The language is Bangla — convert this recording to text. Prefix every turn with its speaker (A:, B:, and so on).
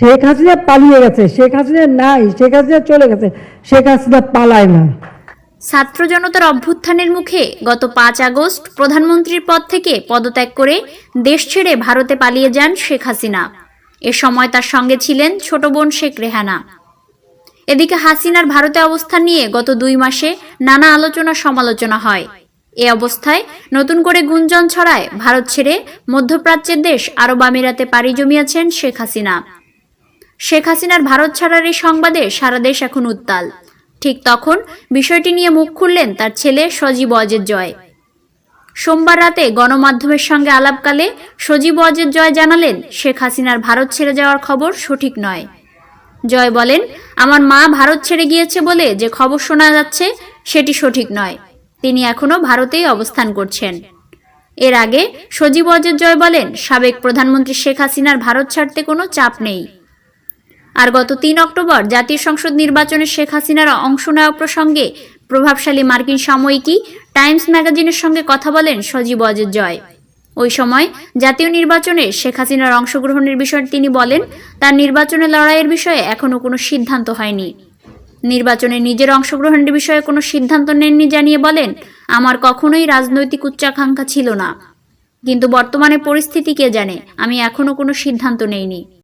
A: শেখ হাসিনা পালিয়ে গেছে, শেখ হাসিনা নাই, শেখ হাসিনা চলে গেছে, শেখ হাসিনা পালায় না।
B: ছাত্র জনতার অভ্যুত্থানের মুখে গত পাঁচ আগস্ট প্রধানমন্ত্রীর পদ থেকে পদত্যাগ করে দেশ ছেড়ে ভারতে পালিয়ে যান শেখ হাসিনা। এ সময় তার সঙ্গে ছিলেন ছোট বোন শেখ রেহানা। এদিকে হাসিনার ভারতে অবস্থান নিয়ে গত দুই মাসে নানা আলোচনা সমালোচনা হয়। এ অবস্থায় নতুন করে গুঞ্জন ছড়ায় ভারত ছেড়ে মধ্যপ্রাচ্যের দেশ আরব আমিরাতে পাড়ি জমিয়েছেন শেখ হাসিনা। শেখ হাসিনার ভারত ছাড়ার এই সংবাদে সারা দেশ এখন উত্তাল। ঠিক তখন বিষয়টি নিয়ে মুখ খুললেন তার ছেলে সজীব অজের জয়। সোমবার রাতে গণমাধ্যমের সঙ্গে আলাপকালে সজীব অজের জয় জানালেন, শেখ হাসিনার ভারত ছেড়ে যাওয়ার খবর সঠিক নয়। জয় বলেন, আমার মা ভারত ছেড়ে গিয়েছে বলে যে খবর শোনা যাচ্ছে, সেটি সঠিক নয়। তিনি এখনও ভারতেই অবস্থান করছেন। এর আগে সজীব অজের জয় বলেন, সাবেক প্রধানমন্ত্রী শেখ হাসিনার ভারত ছাড়তে কোনো চাপ নেই। আর গত তিন অক্টোবর জাতীয় সংসদ নির্বাচনে শেখ হাসিনার অংশ নেওয়া প্রসঙ্গে প্রভাবশালী মার্কিন সাময়িকী টাইমস ম্যাগাজিনের সঙ্গে কথা বলেন সজীব অজের জয়। ওই সময় জাতীয় নির্বাচনে শেখ হাসিনার অংশগ্রহণের বিষয়ে তিনি বলেন, তার নির্বাচনে লড়াইয়ের বিষয়ে এখনও কোনো সিদ্ধান্ত হয়নি। নির্বাচনে নিজের অংশগ্রহণের বিষয়ে কোনো সিদ্ধান্ত নেননি জানিয়ে বলেন, আমার কখনোই রাজনৈতিক উচ্চাকাঙ্ক্ষা ছিল না। কিন্তু বর্তমানে পরিস্থিতি কে জানে, আমি এখনও কোনো সিদ্ধান্ত নেইনি।